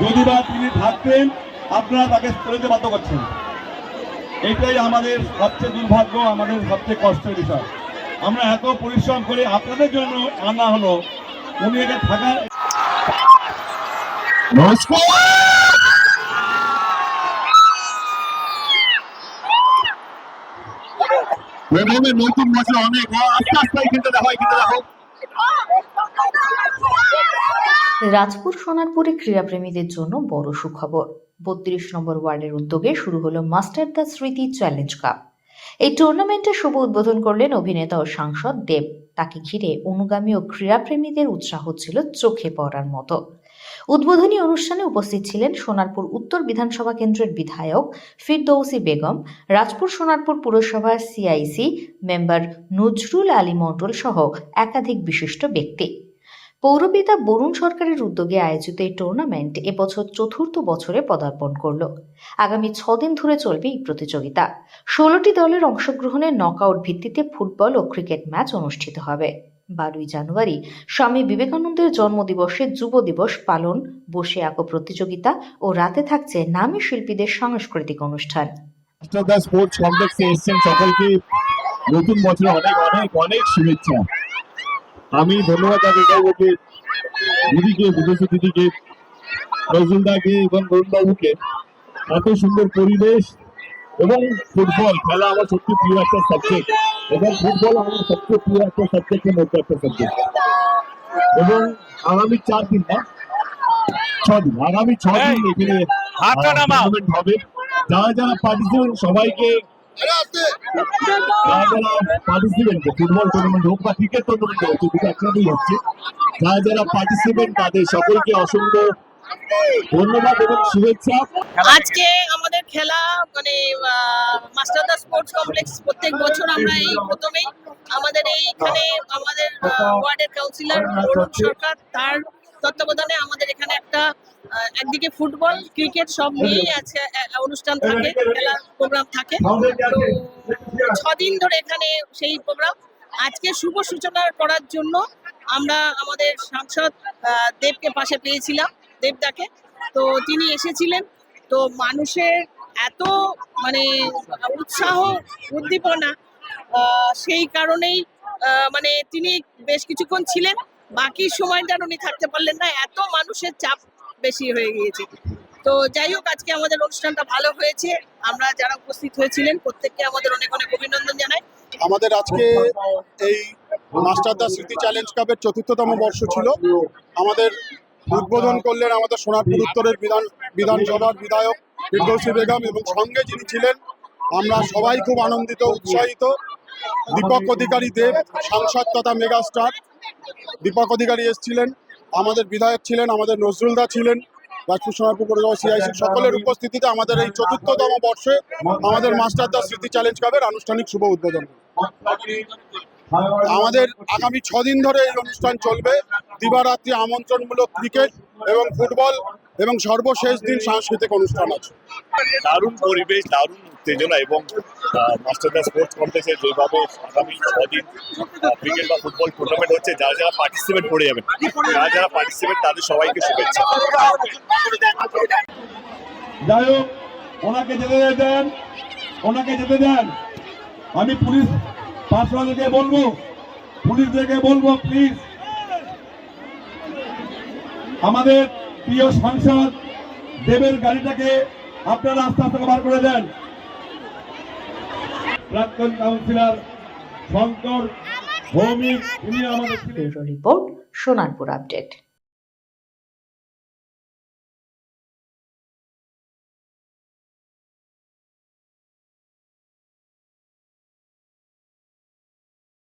যদি বা তিনি থাকতেন আপনারা তাকে চলে বাধ্য করছেন। এটাই আমাদের সবচেয়ে দুর্ভাগ্য আমাদের সবচেয়ে কষ্টের বিষয়। আমরা এত পরিশ্রম করে আপনাদের জন্য আনা হলো উনি এটা থাকার নমস্কার। নতুন বছর অনেক আস্তে আস্তে এখানটা দেখো এখানটা দেখো রাজপুর সোনারপুরে ক্রীড়াপ্রেমীদের জন্য বড় সুখবর। বত্রিশ নম্বর ওয়ার্ডের উদ্যোগে শুরু হলো মাস্টার দ্য স্মৃতি চ্যালেঞ্জ কাপ। এই টুর্নামেন্টের শুভ উদ্বোধন করলেন অভিনেতা ও সাংসদ দেব। তাকে ঘিরে অনুগামী ও ক্রীড়াপ্রেমীদের উৎসাহ ছিল চোখে পড়ার মতো। উদ্বোধনী অনুষ্ঠানে উপস্থিত ছিলেন সোনারপুর উত্তর বিধানসভা কেন্দ্রের বিধায়ক ফিরদৌসি বেগম, রাজপুর সোনারপুর পুরসভার সিআইসি মেম্বার নজরুল আলী মণ্ডল সহ একাধিক বিশিষ্ট ব্যক্তি। পৌরপিতা বরুণ সরকারের উদ্যোগে আয়োজিত এই টুর্নামেন্ট এবছর চতুর্থ বছরে পদার্পণ করল। আগামী ছদিন ধরে চলবে এই প্রতিযোগিতা। ষোলোটি দলের অংশগ্রহণে নকআউট ভিত্তিতে ফুটবল ও ক্রিকেট ম্যাচ অনুষ্ঠিত হবে। বারোই জানুয়ারি স্বামী বিবেকানন্দের জন্মদিবসে যুব দিবস পালন, বসে আঁকো প্রতিযোগিতা ও রাতে থাকছে নামী শিল্পীদের সাংস্কৃতিক অনুষ্ঠান। সকলকে। নতুন অনেক অনেক অনেক শুভেচ্ছা। আমি ধন্যবাদ জানাতে চাইব যে দিদিকে বিদেশি দিদিকে নজরুলদাকে এবং বরুণবাবুকে এত সুন্দর পরিবেশ এবং ফুটবল খেলা আমার সত্যি প্রিয় একটা সাবজেক্ট এবং ফুটবল আমার সবচেয়ে প্রিয় একটা সাবজেক্টের মধ্যে একটা সাবজেক্ট এবং আগামী চার দিন না ছ দিন আগামী ছ দিন এখানে হবে। যারা যারা পার্টিসিপেন্ট সবাইকে তাদের সকলকে অসংখ্য ধন্যবাদ এবং আজকে আমাদের খেলা মানে মাস্টার দা স্পোর্টস কমপ্লেক্স প্রত্যেক বছর আমরা এই প্রথমেই আমাদের এইখানে আমাদের ওয়ার্ডের কাউন্সিলর সরকার, তার তত্ত্বাবধানে আমাদের এখানে একটা একদিকে ফুটবল, ক্রিকেট সব নিয়েই আছে অনুষ্ঠান থাকে, খেলার প্রোগ্রাম থাকে। ছদিন ধরে এখানে সেই প্রোগ্রাম আজকে শুভ সূচনা করার জন্য আমরা আমাদের সাংসদ দেবকে পাশে পেয়েছিলাম, দেবদাকে। তো তিনি এসেছিলেন। তো মানুষের এত মানে উৎসাহ, উদ্দীপনা সেই কারণেই মানে তিনি বেশ কিছুক্ষণ ছিলেন। বাকি সময়টা উনি থাকতে পারলেন না, এত মানুষের চাপ বেশি হয়ে গিয়েছে। তো যাই হোক, আজকে আমাদের অনুষ্ঠানটা ভালো হয়েছে। আমরা যারা উপস্থিত হয়েছিলেন, প্রত্যেককে আমাদের অনেক অনেক অভিনন্দন জানাই। আমাদের আজকে এই মাস্টার দা স্মৃতি চ্যালেঞ্জ কাপের চতুর্থতম বর্ষ ছিল। আমাদের উদ্বোধন করলেন আমাদের সোনারপুর উত্তরের বিধান বিধানসভার বিধায়ক ফিরদৌসী বেগম এবং সঙ্গে যিনি ছিলেন, আমরা সবাই খুব আনন্দিত, উৎসাহিত। দীপক অধিকারী দেব, সাংসদ তথা মেগাস্টার। দীপক অধিকারী এসেছিলেন আমাদের বিধায়ক ছিলেন আমাদের নজরুলদা ছিলেন রাজপুর সোনারপুর পৌরসভা সিআইসি সকলের উপস্থিতিতে আমাদের এই চতুর্থতম বর্ষে আমাদের মাস্টার দা স্মৃতি চ্যালেঞ্জ কাপের আনুষ্ঠানিক শুভ উদ্বোধন। আমাদের আগামী ছদিন ধরে এই অনুষ্ঠান চলবে। দিবারাত্রি আমন্ত্রণমূলক ক্রিকেট এবং ফুটবল এবং সর্বশেষ দিন সাংস্কৃতিক অনুষ্ঠান আছে। দারুণ পরিবেশ দারুণ উত্তেজনা এবং মাস্টারদা স্পোর্টস কমপ্লেক্সে যেভাবে আগামী ছদিন ক্রিকেট বা ফুটবল টুর্নামেন্ট হচ্ছে, যারা যারা পার্টিসিপেট করে যাবেন, যারা যারা পার্টিসিপেট তাদের সবাইকে শুভেচ্ছা। যাই হোক, ওনাকে যেতে দেন ওনাকে যেতে দেন। আমি পুলিশ পার্সোনালকে বলব, পুলিশদেরকে বলব প্লিজ আমাদের প্রিয় সাংসদ দেবের গাড়িটাকে আপনারা আস্তে আস্তে বার করে দেন। প্রাক্তন কাউন্সিলর শঙ্কর ভৌমিক তিনি আমাদের ছিলেন। Report Sonarpur update.